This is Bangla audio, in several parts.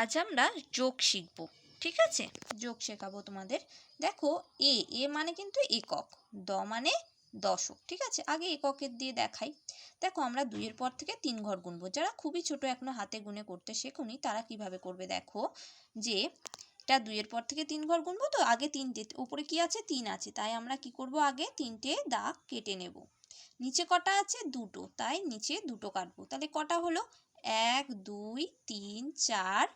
আজ আমরা যোগ শিখব, ঠিক আছে? যোগ শেখাবো তোমাদের। দেখো, এ এ মানে কিন্তু একক, দ মানে দশক, ঠিক আছে? আগে এককের দিয়ে দেখাই। দেখো, আমরা দুইয়ের পর থেকে তিন ঘর গুনবো। যারা খুবই ছোট, এখনও হাতে গুনে করতে শেখুনি, তারা কীভাবে করবে দেখো? যে এটা দুইয়ের পর থেকে তিন ঘর গুনবো তো আগে তিনটে, উপরে কি আছে? তিন আছে। তাই আমরা কি করব আগে? তিনটে দাগ কেটে নেব। নিচে কটা আছে? দুটো। তাই নিচে দুটো কাটবো। তাহলে কটা হলো? এক, দুই, তিন, চার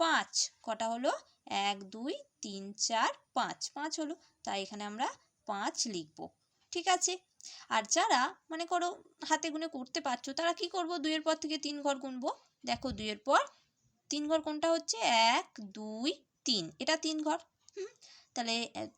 পাঁচ। কটা হলো? এক, দুই, তিন, চার, পাঁচ। পাঁচ হলো। তাই এখানে আমরা পাঁচ লিখব। ঠিক আছে? আর যারা মানে করো, হাতে গুনে করতে পারছ, তারা কি করব? দুইয়ের পর থেকে তিন ঘর গুনবো। দেখো, দুইয়ের পর তিন ঘর কোনটা হচ্ছে? এক, দুই, তিন। এটা তিন ঘর। হুম? তাহলে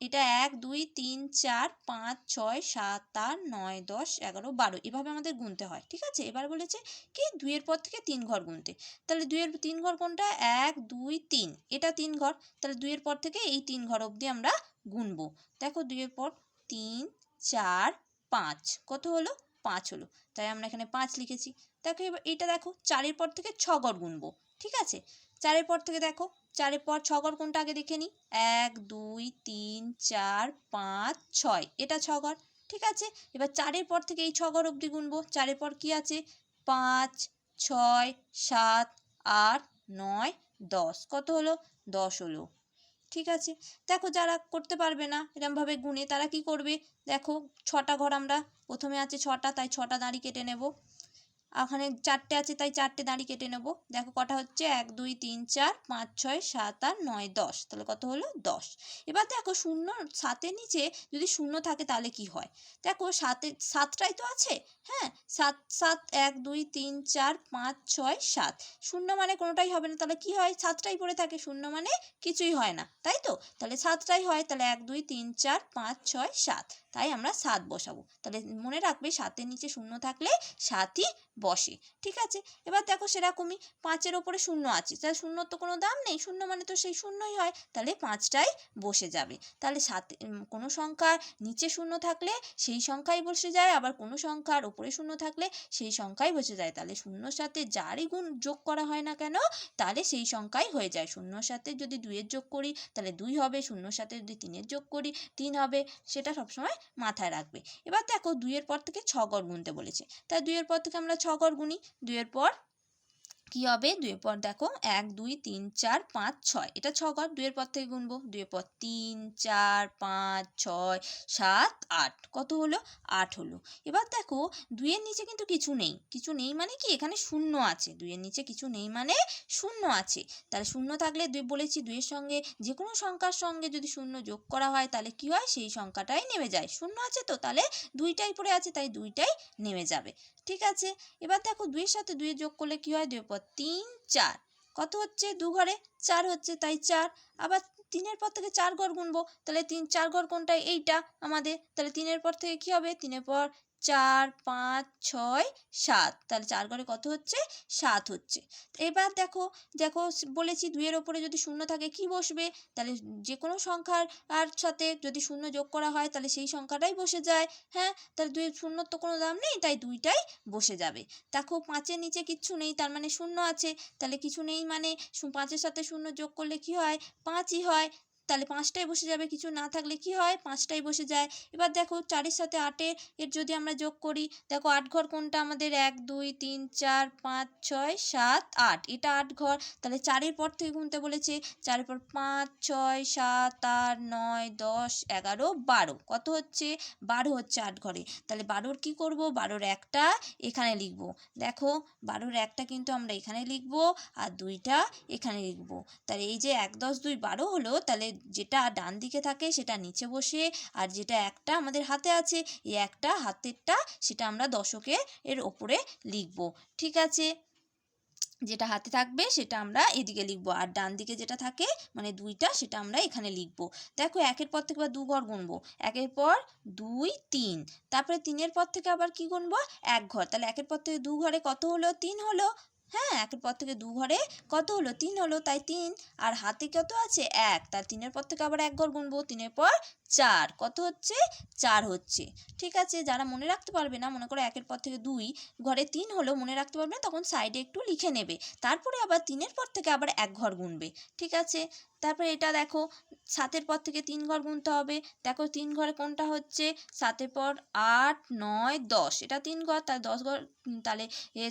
এটা এক, দুই, তিন, চার, পাঁচ, ছয়, সাত, আট, নয়, দশ, এগারো, বারো, এভাবে আমাদের গুনতে হয়, ঠিক আছে? এবার বলেছে কি? দুইয়ের পর থেকে তিন ঘর গুনতে। তাহলে দুইয়ের তিন ঘর কোনটা? এক, দুই, তিন, এটা তিন ঘর। তাহলে দুইয়ের পর থেকে এই তিন ঘর অবধি আমরা গুনবো। দেখো দুইয়ের পর তিন, চার, পাঁচ, কত হলো? পাঁচ হলো। তাই আমরা এখানে পাঁচ লিখেছি। দেখো এবার এইটা দেখো, চারের পর থেকে ছ ঘর গুনবো, ঠিক আছে? চারের পর থেকে দেখো, চারের পর ছ ঘর কোনটা আগে দেখে নিই এক, দুই, তিন, চার, পাঁচ, ছয়, এটা ছ ঘর ঠিক আছে? এবার চারের পর থেকে এই ছ ঘর অবধি গুনবো, চারের পর কি আছে? পাঁচ, ছয়, সাত, আট, নয়, দশ, কত হলো? দশ হলো, ঠিক আছে? দেখো যারা করতে পারবে না এরমভাবে গুনে, তারা কি করবে? দেখো ছটা ঘর আমরা, প্রথমে আছে ছটা, তাই ছটা দাঁড়ি কেটে নেব ওখানে চারটে আছে, তাই চারটে দাঁড়ি কেটে নেব। দেখো কটা হচ্ছে? এক, দুই, তিন, চার, পাঁচ, ছয়, সাত, আট, নয়, দশ। তাহলে কত হলো? দশ। এবার দেখো শূন্য সাতের নিচে যদি শূন্য থাকে তাহলে কি হয়? দেখো সাতে, সাতটাই তো আছে। হ্যাঁ সাত সাত, এক, দুই, তিন, চার, পাঁচ, ছয়, সাত। শূন্য মানে কোনোটাই হবে না। তাহলে কি হয়? সাতটাই পড়ে থাকে। শূন্য মানে কিছুই হয় না। তাই তো? তাহলে সাতটাই হয়। তাহলে এক, দুই, তিন, চার, পাঁচ, ছয়, সাত। তাই আমরা সাত বসাবো। তাহলে মনে রাখবে সাতের নিচে শূন্য থাকলে সাতই বসে। ঠিক আছে? এবার দেখো সেরকমই পাঁচের ওপরে শূন্য আছে। তাহলে শূন্যর তো কোনো দাম নেই। শূন্য মানে তো সেই শূন্যই হয়। তাহলে পাঁচটাই বসে যাবে। তাহলে সাত কোনো সংখ্যার নিচে শূন্য থাকলে সেই সংখ্যাই বসে যায়। আবার কোনো সংখ্যার ওপরে শূন্য থাকলে সেই সংখ্যাই বসে যায়। তাহলে শূন্যর সাথে যারই গুণ যোগ করা হয় না কেন, তাহলে সেই সংখ্যাই হয়ে যায়। শূন্যর সাথে যদি দুইয়ের যোগ করি, তাহলে দুই হবে। শূন্যর সাথে যদি তিনের যোগ করি, তিন হবে। সেটা সবসময় মাথায় রাখবে। এবার দেখো দুইয়ের পর থেকে ছ গড় গুনতে বলেছে। তাই দুইয়ের পর থেকে আমরা ছ গড় গুনি। দুইয়ের পর কি হবে? দুইয়ের পর দেখো, এক, দুই, তিন, চার, পাঁচ, ছয়। এটা ছ ঘর, দুইয়ের পর থেকে গুনবো। দুইয়ের পর তিন, চার, পাঁচ, ছয়, সাত, আট। কত হলো? আট হলো। এবার দেখো, দুইয়ের নিচে কিন্তু কিছু নেই। কিছু নেই মানে কি? এখানে শূন্য আছে। দুয়ের নিচে কিছু নেই মানে শূন্য আছে। তাহলে শূন্য থাকলে দুই বলেছি দুয়ের সঙ্গে যে কোনো সংখ্যার সঙ্গে যদি শূন্য যোগ করা হয়, তাহলে কি হয়? সেই সংখ্যাটাই নেমে যায়। শূন্য আছে তো? তাহলে দুইটাই পড়ে আছে, তাই দুইটাই নেমে যাবে। ঠিক আছে? এবার দেখো, দুইয়ের সাথে দুইয়ের যোগ করলে কি হয়? দুইয়ের পর তিন, চার। কত হচ্ছে? দু ঘরে চার হচ্ছে, তাই চার। আবার তিনের পর থেকে চার ঘর গুনবো, তাহলে তিন, চার ঘর কোনটা এইটা আমাদের। তাহলে তিনের পর থেকে কি হবে? তিনের পর চার, পাঁচ, ছয়, সাত। তাহলে চার ঘরে কত হচ্ছে? সাত হচ্ছে। এবার দেখো দেখো বলেছি দুইয়ের ওপরে যদি শূন্য থাকে কি বসবে? তাহলে যে কোনো সংখ্যার আর সাথে যদি শূন্য যোগ করা হয়, তাহলে সেই সংখ্যাটাই বসে যায়। হ্যাঁ? তাহলে দুইয়ের শূন্যর তো কোনো দাম নেই, তাই দুইটাই বসে যাবে। দেখো, পাঁচের নিচে কিচ্ছু নেই, তার মানে শূন্য আছে। তাহলে কিছু নেই মানে পাঁচের সাথে শূন্য যোগ করলে কি হয়? পাঁচই হয়। তাহলে পাঁচটায় বসে যাবে, কিছু না থাকলে কি হয়? পাঁচটাই বসে যায়। এবার দেখো চারের সাথে আটের এর যদি আমরা যোগ করি, দেখো আট ঘর কোনটা? আমাদের এক, দুই, তিন, চার, পাঁচ, ছয়, সাত, আট। এটা আট ঘর। তাহলে চারের পর থেকে গুনতে বলেছে? চারের পর পাঁচ, ছয়, সাত, আট, নয়, দশ, এগারো, বারো। কত হচ্ছে? বারো হচ্ছে আট ঘরে। তাহলে বারোর কি করব? বারোর একটা এখানে লিখব। দেখো বারোর একটা কিন্তু আমরা এখানে লিখব আর দুইটা এখানে লিখব। তাহলে এই যে এক, দশ, দুই, বারো হলো, তাহলে যেটা ডান দিকে থাকে সেটা নিচে বসে আর যেটা একটা আমাদের হাতে আছে, এই একটা হাতেরটা সেটা আমরা দশকের এর ওপরে লিখব, ঠিক আছে? যেটা হাতে থাকবে সেটা আমরা এদিকে লিখব আর ডান দিকে যেটা থাকে মানে দুইটা সেটা আমরা এখানে লিখব। দেখো একের পর থেকে দু ঘর গুনবো, একের পর দুই, তিন, তারপরে তিনের পর থেকে আবার কি গুনবো? এক ঘর, তাহলে একের পর থেকে দু ঘরে কত হলো? তিন হলো। হ্যাঁ একের পর থেকে দু ঘরে কত হলো? তিন হলো, তাই তিন। আর হাতে কত আছে? এক। তার তিনের পর থেকে আবার এক ঘর গুনবো, তিনের পর চার। কত হচ্ছে? চার হচ্ছে। ঠিক আছে, যারা মনে রাখতে পারবে না, মনে করো একের পর থেকে দুই, ঘরে তিন হলো, মনে রাখতে পারবে না, তখন সাইডে একটু লিখে নেবে। তারপরে আবার তিনের পর থেকে আবার এক ঘর গুনবে। ঠিক আছে? তারপরে এটা দেখো, সাতের পর থেকে তিন ঘর গুনতে হবে। দেখো তিন ঘরে কোনটা হচ্ছে? সাতের পর আট, নয়, দশ। এটা তিন ঘর তার দশ ঘর তাহলে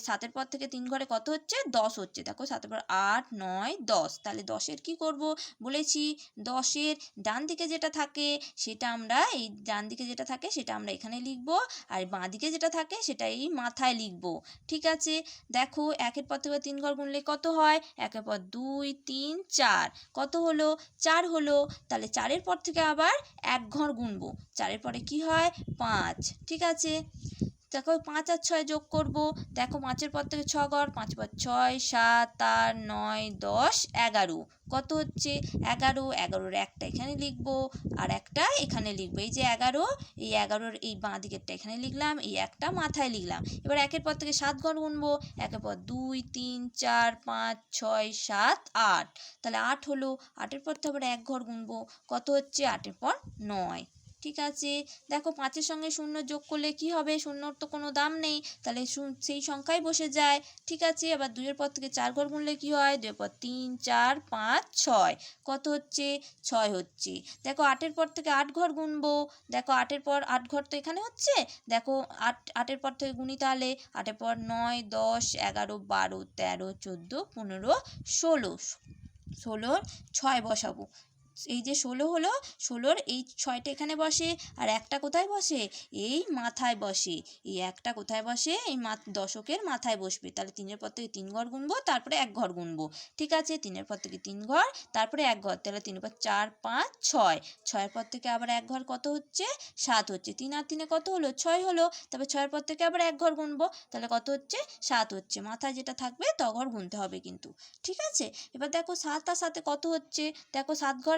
সাতের পর থেকে তিন ঘরে কত হচ্ছে? দশ হচ্ছে। দেখো সাতের পর আট, নয়, দশ। তাহলে দশের কি করব? বলেছি, দশের ডান দিকে যেটা থাকে, সেটা আমরা এই ডান দিকে যেটা থাকে, সেটা আমরা এখানে লিখব। আর বাঁ দিকে যেটা থাকে, সেটা এই মাথায় লিখব। ঠিক আছে? দেখো, একের পর থেকে তিন ঘর গুনলে কত হয়? একের পর দুই, তিন, চার। কত হলো, চার হলো, তাহলে চারের পর থেকে আবার এক ঘর গুনবো। চারের পরে কি হয়? পাঁচ। ঠিক আছে? দেখো পাঁচ আর ছয় যোগ করব। দেখো পাঁচের পর থেকে ছ ঘর পাঁচ পর ছয়, সাত আট নয়, দশ, এগারো। কত হচ্ছে? এগারো, এগারোর একটা এখানে লিখব আর একটা এখানে লিখব। এই যে এগারো, এই এগারোর এই বাঁ দিকেরটা এখানে লিখলাম, এই একটা মাথায় লিখলাম। এবার একের পর থেকে সাত ঘর গুনবো। একের পর দুই, তিন, চার, পাঁচ, ছয়, সাত, আট। তাহলে আট হলো। আটের পর থেকে আবার এক ঘর গুনবো। কত হচ্ছে? আটের পর নয়। ঠিক আছে। দেখো পাঁচের সঙ্গে শূন্য যোগ করলে কি হবে? শূন্যর তো কোনো দাম নেই। তাহলে সেই সংখ্যাই বসে যায়। ঠিক আছে? এবার দুইয়ের পর থেকে চার ঘর গুনলে কি হয়? দুইয়ের পর তিন, চার, পাঁচ, ছয়। কত হচ্ছে? ছয় হচ্ছে। দেখো আটের পর থেকে আট ঘর গুনবো। দেখো আটের পর আট ঘর তো এখানে হচ্ছে? দেখো আট, আটের পর থেকে গুনি তাহলে আটের পর নয়, দশ, এগারো, বারো, তেরো, চোদ্দ, পনেরো, ষোলো। ষোলোর ছয় বসাবো। এই যে ষোলো হলো, ষোলোর এই ছয়টা এখানে বসে, আর একটা কোথায় বসে? এই মাথায় বসে। এই একটা কোথায় বসে? এই দশকের মাথায় বসবে। তাহলে তিনের পর থেকে তিন ঘর গুনবো, তারপরে এক ঘর গুনবো। ঠিক আছে? তিনের পর থেকে তিন ঘর, তারপরে এক ঘর। তাহলে তিনের পর চার, পাঁচ, ছয়। ছয়ের পর থেকে আবার এক ঘর কত হচ্ছে? সাত হচ্ছে। তিন আর তিনে কত হলো? ছয় হলো। তারপর ছয়ের পর থেকে আবার এক ঘর গুনবো। তাহলে কত হচ্ছে? সাত হচ্ছে। মাথায় যেটা থাকবে, ত ঘর গুনতে হবে কিন্তু। ঠিক আছে? এবার দেখো সাত আর সাথে কত হচ্ছে? দেখো সাত ঘর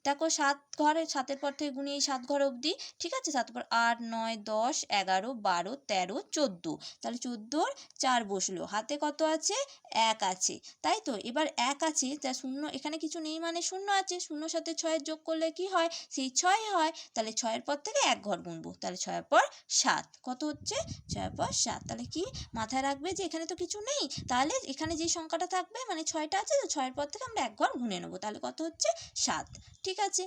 দেখো সাত ঘরে, সাতের পর থেকে গুনি এই সাত ঘর অবধি, ঠিক আছে? সাত পর আট, নয়, দশ, এগারো, বারো, তেরো, চোদ্দ। তাহলে চোদ্দোর চার বসল। হাতে কত আছে? এক আছে। তাই তো? এবার এক আছে, তা শূন্য, এখানে কিছু নেই মানে শূন্য আছে। শূন্যর সাথে ছয়ের যোগ করলে কি হয়? সেই ছয় হয়। তাহলে ছয়ের পর থেকে এক ঘর গুনবো। তাহলে ছয়ের পর সাত। কত হচ্ছে? ছয়ের পর সাত। তাহলে কি মাথায় রাখবে যে এখানে তো কিছু নেই? তাহলে এখানে যে সংখ্যাটা থাকবে মানে ছয়টা আছে, তো ছয়ের পর থেকে আমরা এক ঘর গুনে নেব। তাহলে কত হচ্ছে? সাত। ঠিক আছে।